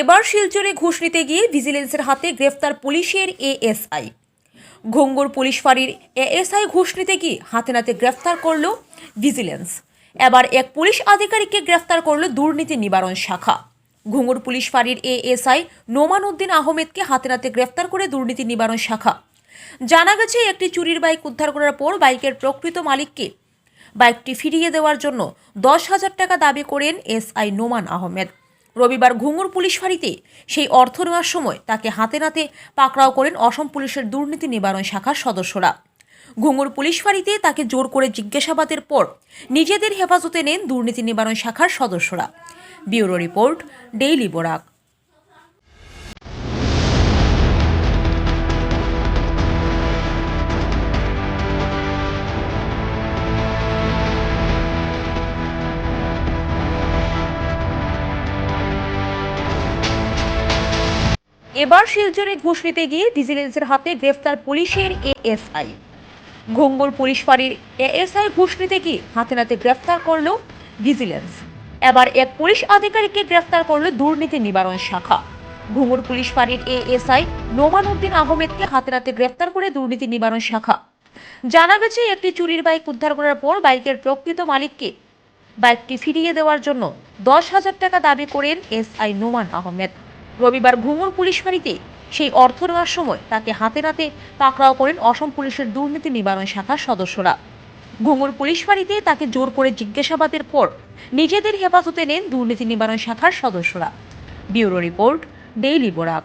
এবার শিলচরে ঘুষ নিতে গিয়ে ভিজিলেন্সের হাতে গ্রেফতার পুলিশের এএসআই। ঘঙ্গুর পুলিশ ফাঁড়ির এএসআই ঘুষ নিতে গিয়ে হাতে নাতে গ্রেফতার করল ভিজিলেন্স। এবার এক পুলিশ আধিকারিককে গ্রেফতার করল দুর্নীতি নিবারণ শাখা। ঘুঙুর পুলিশ ফাঁড়ির এএসআই নোমান উদ্দিন আহমেদকে হাতে নাতে গ্রেফতার করে দুর্নীতি নিবারণ শাখা। জানা গেছে, একটি চুরির বাইক উদ্ধার করার পর বাইকের প্রকৃত মালিককে বাইকটি ফিরিয়ে দেওয়ার জন্য দশ হাজার টাকা দাবি করেন এসআই নোমান আহমেদ। রবিবার ঘুঙুর পুলিশ ফাঁড়িতে সেই অর্থ নেওয়ার সময় তাকে হাতে নাতে পাকড়াও করেন অসম পুলিশের দুর্নীতি নিবারণ শাখার সদস্যরা। ঘুঙুর পুলিশ ফাঁড়িতে তাকে জোর করে জিজ্ঞাসাবাদের পর নিজেদের হেফাজতে নেন দুর্নীতি নিবারণ শাখার সদস্যরা। Bureau report, daily Borak. এবার শিলচরে ঘুষ নিতে গিয়ে ভিজিলেন্সের হাতে গ্রেফতার পুলিশের এএসআই। ঘুঙ্গুর পুলিশ ফাঁড়ির এএসআই ঘুষ নিতে গিয়ে হাতে নাতে গ্রেফতার করল ভিজিলেন্স এবার এক পুলিশ আধিকারিককে গ্রেফতার করল দুর্নীতি নিবারণ শাখা। ঘুঙুর পুলিশ ফাঁড়ির এএসআই নোমান উদ্দিন আহমেদকে হাতে নাতে গ্রেফতার করে দুর্নীতি নিবারণ শাখা। জানা গেছে, একটি চুরির বাইক উদ্ধার করার পর বাইকের প্রকৃত মালিককে বাইকটি ফিরিয়ে দেওয়ার জন্য দশ হাজার টাকা দাবি করেন এসআই নোমান আহমেদ। রবিবার ঘুঙুর পুলিশ বাড়িতে সেই অর্থ নেওয়ার সময় তাকে হাতে নাতে পাকড়াও করেন অসম পুলিশের দুর্নীতি নিবারণ শাখার সদস্যরা। ঘুঙুর পুলিশ বাড়িতে তাকে জোর করে জিজ্ঞাসাবাদের পর নিজেদের হেফাজতে নেন দুর্নীতি নিবারণ শাখার সদস্যরা। Bureau report, daily Borak.